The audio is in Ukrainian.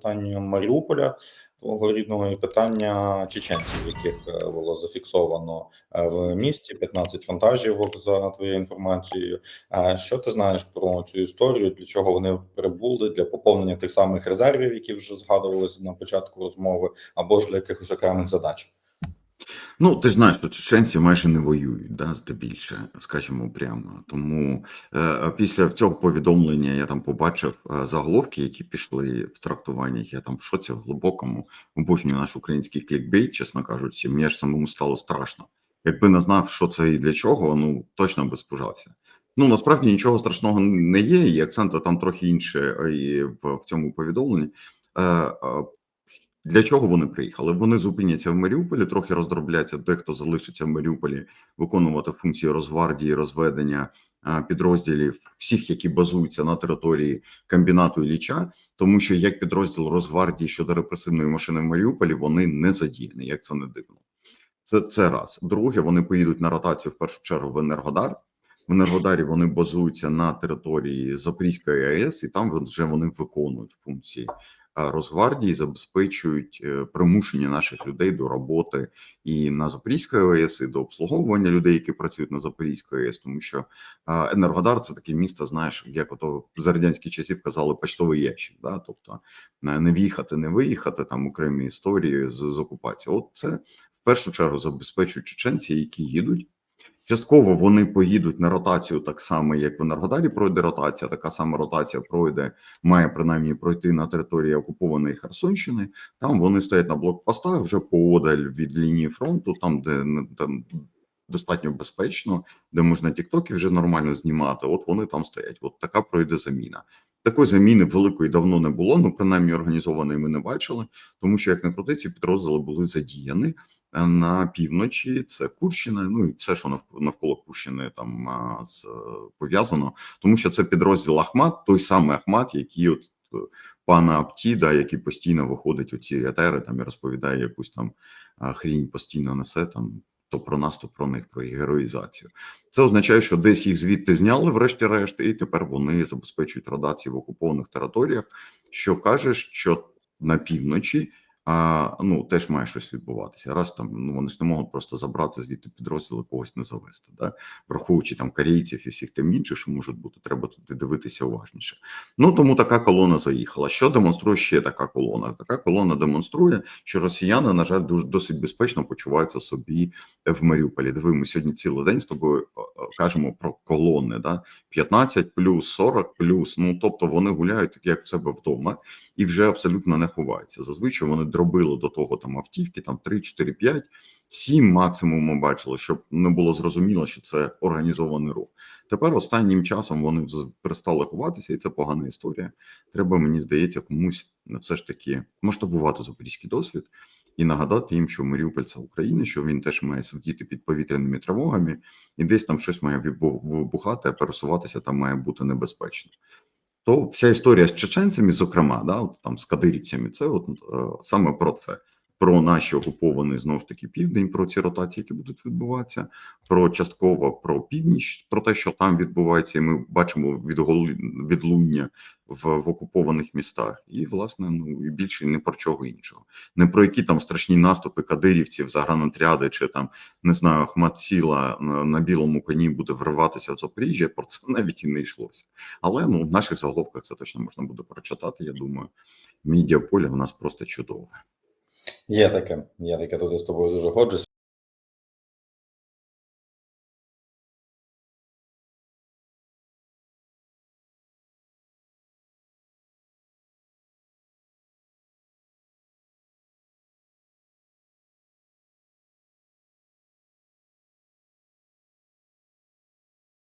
питанню Маріуполя, твого рідного, і питання чеченців, яких е, було зафіксовано е, в місті 15 вантажівок за твоєю інформацією. Е, Що ти знаєш про цю історію? Для чого вони прибули для поповнення тих самих резервів, які вже згадувалися на початку розмови, або ж для якихось окремих задач? Ну, ти ж знаєш, що чеченці майже не воюють, да, здебільше, скажімо прямо. Тому е, після цього повідомлення я там побачив е, заголовки, які пішли в трактуваннях. Я там в шоці в глибокому обожнюю наш український клікбейт, чесно кажучи, мені ж самому стало страшно. Якби не знав, що це і для чого, ну точно би спужався. Ну насправді нічого страшного не є, і акценти там трохи інше е, і в, в цьому повідомленні. Е, е, для чого вони приїхали? Вони зупиняться в Маріуполі, трохи роздробляться. Дехто залишиться в Маріуполі виконувати функції Росгвардії, розведення підрозділів всіх, які базуються на території комбінату Ілліча, тому що як підрозділ Росгвардії щодо репресивної машини в Маріуполі вони не задіяні, як це не дивно. Це це раз. Друге, вони поїдуть на ротацію в першу чергу в Енергодар. В Енергодарі вони базуються на території Запорізької АЕС, і там вже вони виконують функції Росгвардії забезпечують е, примушення наших людей до роботи і на Запорізькій ОС, і до обслуговування людей, які працюють на Запорізькій ОС, тому що Енергодар це таке місто, знаєш, як ото за радянських часів казали почтовий ящик. Да? Тобто не в'їхати, не виїхати там окремі історії з, з окупації. От це в першу чергу забезпечують чеченці, які їдуть. Частково вони поїдуть на ротацію так само, як в Енергодарі пройде ротація. Така сама ротація пройде, має принаймні пройти на території окупованої Херсонщини. Там вони стоять на блокпостах вже поодаль від лінії фронту, там де там достатньо безпечно, де можна тіктоки вже нормально знімати. От вони там стоять. От така пройде заміна. Такої заміни великої давно не було. Ну принаймні організованої ми не бачили, тому що як не крути, ці підрозділи були задіяні на півночі. Це Курщина. Ну і все, що навколо Курщини там пов'язано, тому що це підрозділ Ахмат, той самий Ахмат, який от е, пана Аптіда, який постійно виходить у ці етери там і розповідає якусь там хрінь, постійно несе там. То про нас, то про них, про їх героїзацію. Це означає, що десь їх звідти зняли, врешті-решт, і тепер вони забезпечують радації в окупованих територіях, що каже, що на півночі а, ну теж має щось відбуватися. Раз там ну вони ж не можуть просто забрати звідти підрозділи когось не завести, да враховуючи там корейців і всіх тим інших, що можуть бути, треба туди дивитися уважніше. Ну тому така колона заїхала. Що демонструє ще така колона? Така колона демонструє, що росіяни, на жаль, дуже досить безпечно почуваються собі в Маріуполі. Диви, сьогодні цілий день з тобою кажемо про колони, да 15 плюс 40 плюс. Ну тобто вони гуляють як в себе вдома і вже абсолютно не ховаються. Зазвичай вони дробили до того там автівки, там 3, 4, 5, 7 максимум ми бачили, щоб не було зрозуміло, що це організований рух. Тепер останнім часом вони перестали ховатися, і це погана історія. Треба, мені здається, комусь все ж таки масштабувати запорізький досвід і нагадати їм, що Маріуполь це Україна, що він теж має сидіти під повітряними тривогами, і десь там щось має вибухати, а пересуватися там має бути небезпечно то вся історія з чеченцями, зокрема, да, от там з кадирівцями, це от е, саме про це. Про наші окуповані знову ж таки південь, про ці ротації, які будуть відбуватися, про частково про північ, про те, що там відбувається, і ми бачимо відлуння в, в окупованих містах, і власне ну і більше не про чого іншого, не про які там страшні наступи кадирівців, загранотряди, чи там не знаю, Ахмат Сіла на, на білому коні буде вриватися в Запоріжжя. Про це навіть і не йшлося. Але ну в наших заголовках це точно можна буде прочитати. Я думаю, медіаполе в нас просто чудове. Є таке, є таке тут я з тобою дуже ходжусь.